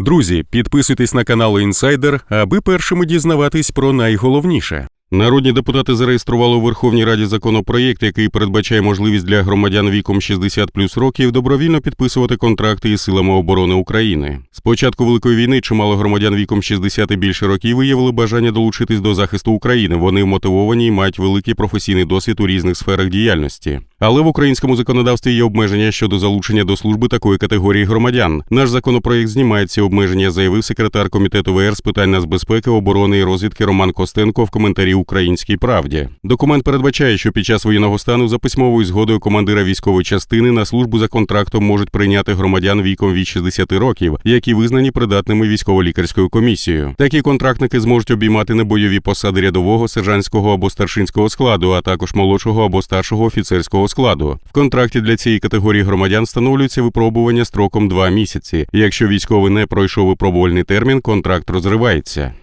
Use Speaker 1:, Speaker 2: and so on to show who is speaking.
Speaker 1: Друзі, підписуйтесь на канал Інсайдер, аби першими дізнаватись про найголовніше. Народні депутати зареєстрували у Верховній Раді законопроєкт, який передбачає можливість для громадян віком 60 плюс років добровільно підписувати контракти із силами оборони України. З початку великої війни чимало громадян віком 60 і більше років виявили бажання долучитись до захисту України. Вони мотивовані і мають великий професійний досвід у різних сферах діяльності. Але в українському законодавстві є обмеження щодо залучення до служби такої категорії громадян. Наш законопроєкт знімає ці обмеження, заявив секретар комітету ВР з питань нацбезпеки, оборони і розвідки Роман Костенко в коментарі Українській правді. Документ передбачає, що під час воєнного стану за письмовою згодою командира військової частини на службу за контрактом можуть прийняти громадян віком від 60 років, які визнані придатними військово-лікарською комісією. Такі контрактники зможуть обіймати небойові посади рядового, сержантського або старшинського складу, а також молодшого або старшого офіцерського складу. В контракті для цієї категорії громадян встановлюється випробування строком 2 місяці. Якщо військовий не пройшов випробувальний термін, контракт розривається.